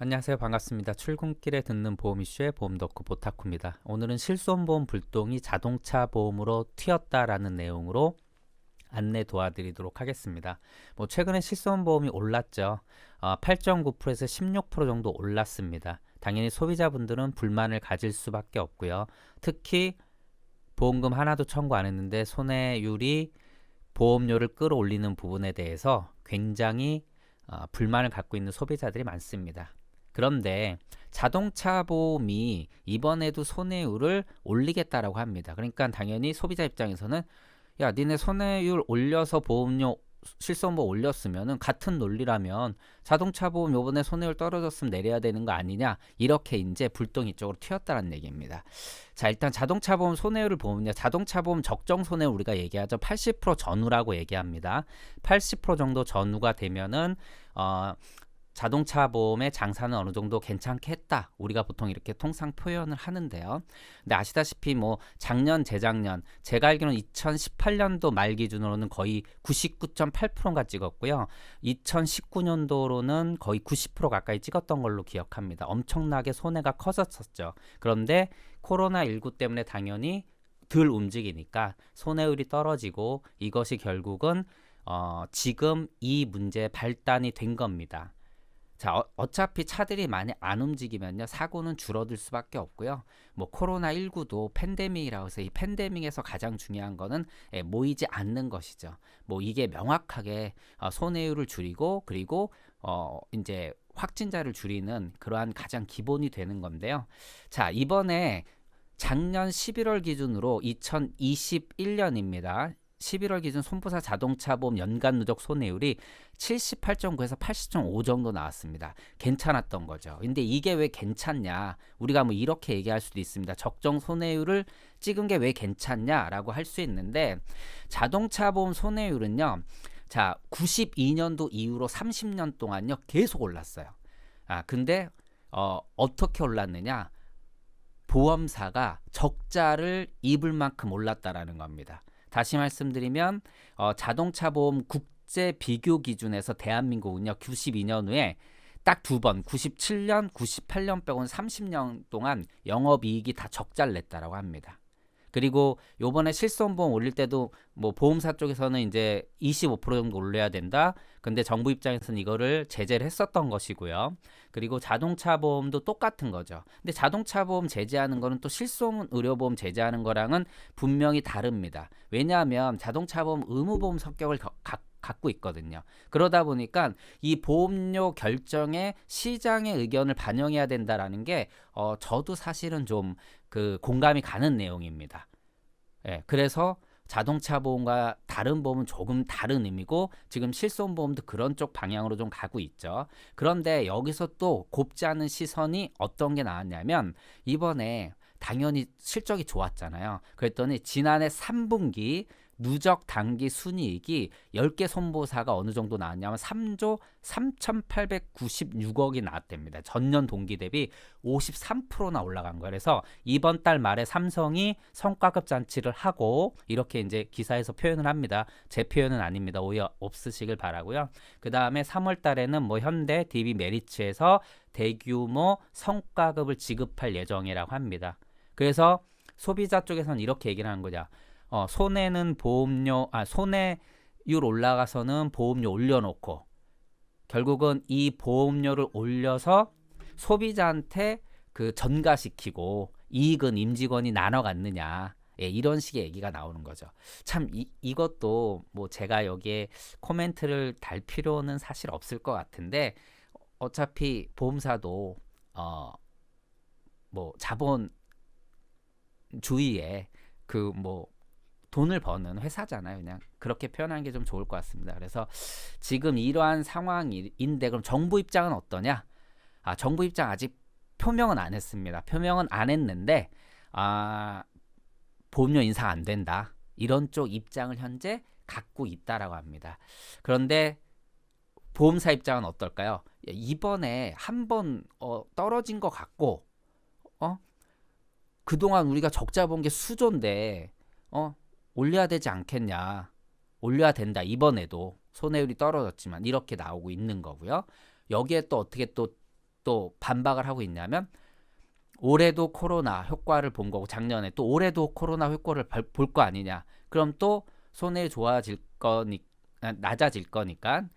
안녕하세요. 반갑습니다. 출근길에 듣는 보험 이슈의 보험 덕후 보타쿠입니다. 오늘은 실손보험 불똥이 자동차 보험으로 튀었다라는 내용으로 안내 도와드리도록 하겠습니다. 뭐 최근에 실손보험이 올랐죠. 어, 8.9%에서 16% 정도 올랐습니다. 당연히 소비자분들은 불만을 가질 수밖에 없고요. 특히 보험금 하나도 청구 안 했는데 손해율이 보험료를 끌어올리는 부분에 대해서 굉장히 어, 불만을 갖고 있는 소비자들이 많습니다. 그런데 자동차 보험이 이번에도 손해율을 올리겠다라고 합니다. 그러니까 당연히 소비자 입장에서는 야, 니네 손해율 올려서 보험료 실손보험 올렸으면은 같은 논리라면 자동차 보험 요번에 손해율 떨어졌으면 내려야 되는 거 아니냐 이렇게 이제 불똥이 쪽으로 튀었다는 얘기입니다. 자 일단 자동차 보험 손해율을 보면요 자동차 보험 적정 손해율 우리가 얘기하죠 80% 전후라고 얘기합니다. 80% 정도 전후가 되면은 어 자동차 보험의 장사는 어느 정도 괜찮게 했다. 우리가 보통 이렇게 통상 표현을 하는데요. 근데 아시다시피 뭐 작년, 재작년, 제가 알기로는 2018년도 말 기준으로는 거의 99.8%가 찍었고요. 2019년도로는 거의 90% 가까이 찍었던 걸로 기억합니다. 엄청나게 손해가 커졌었죠. 그런데 코로나19 때문에 당연히 덜 움직이니까 손해율이 떨어지고 이것이 결국은 어, 지금 이 문제 발단이 된 겁니다. 자, 어, 차피 차들이 많이 안 움직이면요. 사고는 줄어들 수밖에 없고요. 뭐 코로나 19도 팬데믹이라고 해서 이 팬데믹에서 가장 중요한 거는 예, 모이지 않는 것이죠. 뭐 이게 명확하게 어, 손해율을 줄이고 그리고 어 이제 확진자를 줄이는 그러한 가장 기본이 되는 건데요. 자, 이번에 작년 11월 기준으로 2021년입니다. 11월 기준 손부사 자동차 보험 연간 누적 손해율이 78.9에서 80.5 정도 나왔습니다. 괜찮았던 거죠. 근데 이게 왜 괜찮냐? 우리가 뭐 이렇게 얘기할 수도 있습니다. 적정 손해율을 찍은 게 왜 괜찮냐라고 할 수 있는데 자동차 보험 손해율은요. 자, 92년도 이후로 30년 동안요. 계속 올랐어요. 아, 근데 어, 어떻게 올랐느냐? 보험사가 적자를 입을 만큼 올랐다라는 겁니다. 다시 말씀드리면 어, 자동차 보험 국제 비교 기준에서 대한민국은요 92년 후에 딱 두 번 97년, 98년 빼고는 30년 동안 영업이익이 다 적자를 냈다라고 합니다. 그리고 요번에 실손보험 올릴 때도 뭐 보험사 쪽에서는 이제 25% 정도 올려야 된다. 근데 정부 입장에서는 이거를 제재를 했었던 것이고요. 그리고 자동차 보험도 똑같은 거죠. 근데 자동차 보험 제재하는 거는 또 실손 의료보험 제재하는 거랑은 분명히 다릅니다. 왜냐하면 자동차 보험 의무보험 성격을 갖 갖고 있거든요. 그러다 보니까 이 보험료 결정에 시장의 의견을 반영해야 된다라는 게 어, 저도 사실은 좀 그 공감이 가는 내용입니다. 예, 그래서 자동차 보험과 다른 보험은 조금 다른 의미고 지금 실손 보험도 그런 쪽 방향으로 좀 가고 있죠. 그런데 여기서 또 곱지 않은 시선이 어떤 게 나왔냐면 이번에 당연히 실적이 좋았잖아요. 그랬더니 지난해 3분기 누적 단기 순이익이 10개 손보사가 어느 정도 나왔냐면 3조 3,896억이 나왔답니다. 전년 동기 대비 53%나 올라간 거예요. 그래서 이번 달 말에 삼성이 성과급 잔치를 하고 이렇게 이제 기사에서 표현을 합니다. 제 표현은 아닙니다. 오해 없으시길 바라고요. 그 다음에 3월 달에는 뭐 현대, DB 메리츠에서 대규모 성과급을 지급할 예정이라고 합니다. 그래서 소비자 쪽에서는 이렇게 얘기를 하는 거죠. 어, 손해는 보험료, 아, 손해율 올라가서는 보험료 올려놓고 결국은 이 보험료를 올려서 소비자한테 그 전가시키고 이익은 임직원이 나눠 갖느냐. 예, 이런 식의 얘기가 나오는 거죠. 참 이, 이것도 뭐 제가 여기에 코멘트를 달 필요는 사실 없을 것 같은데 어차피 보험사도 어 뭐 자본 주의에 그뭐 돈을 버는 회사잖아요. 그냥 그렇게 표현하는 게 좀 좋을 것 같습니다. 그래서 지금 이러한 상황인데 그럼 정부 입장은 어떠냐? 아, 정부 입장 아직 표명은 안 했습니다. 표명은 안 했는데 아, 보험료 인상 안 된다. 이런 쪽 입장을 현재 갖고 있다라고 합니다. 그런데 보험사 입장은 어떨까요? 이번에 한번 어, 떨어진 것 같고 어? 그동안 우리가 적자 본 게 수조인데 어? 올려야 되지 않겠냐. 올려야 된다. 이번에도 손해율이 떨어졌지만 이렇게 나오고 있는 거고요. 여기에 또 어떻게 또 또 반박을 하고 있냐면 올해도 코로나 효과를 본 거고 작년에 또 올해도 코로나 효과를 볼 거 아니냐. 그럼 또 손해 좋아질 거니 아, 낮아질 거니까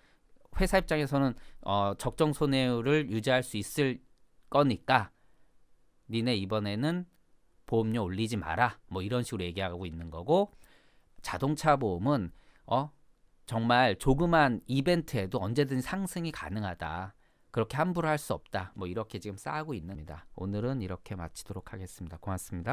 회사 입장에서는 어, 적정 손해율을 유지할 수 있을 거니까 니네 이번에는 보험료 올리지 마라. 뭐 이런 식으로 얘기하고 있는 거고 자동차 보험은 어 정말 조그만 이벤트에도 언제든 상승이 가능하다. 그렇게 함부로 할 수 없다. 뭐 이렇게 지금 싸우고 있습니다. 오늘은 이렇게 마치도록 하겠습니다. 고맙습니다.